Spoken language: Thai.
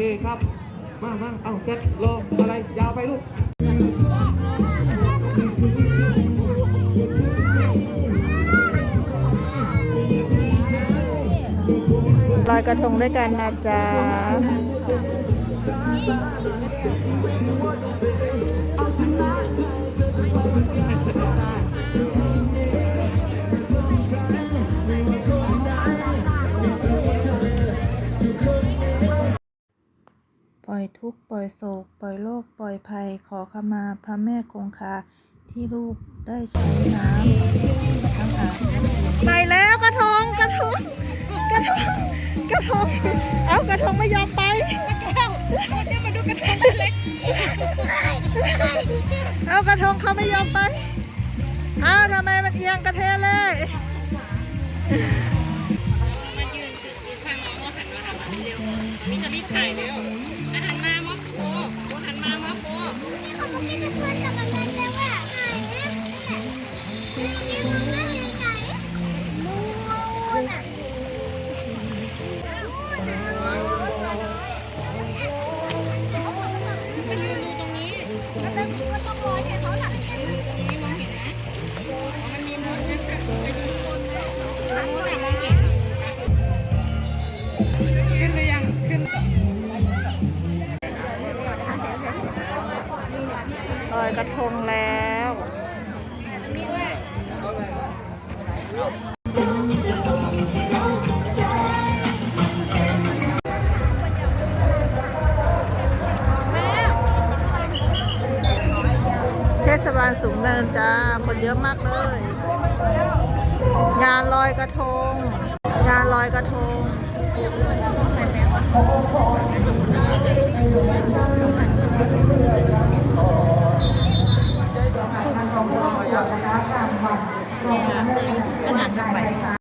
เคครับ มามาเอาเซ็ตรออะไร ยาวไปลูกลอยกระทงด้วยกันนะจ๊ะ ปล่อยทุกข์ปล่อยโศก ปล่อยโรคปล่อยภัย ขอขมาพระแม่คงคาที่ลูกได้ใช้น้ำทั้งอาบไปแล้วกระทงกระทงกระทงกระทงเอากระทงไม่ยอมไปเอากระทงเขาไม่ยอมไปเอาทำไมมันเอียงกระเทเลยมายืนคือคือข้างน้องแล้วหันมาหามันเร็วมีจะรีบถ่ายเร็ว ขึ้นหรือยัง ขึ้นลอยกระทงแล้ว ทศบาลสูงเนินจ้า คนเยอะมากเลย งานลอยกระทง งานลอยกระทง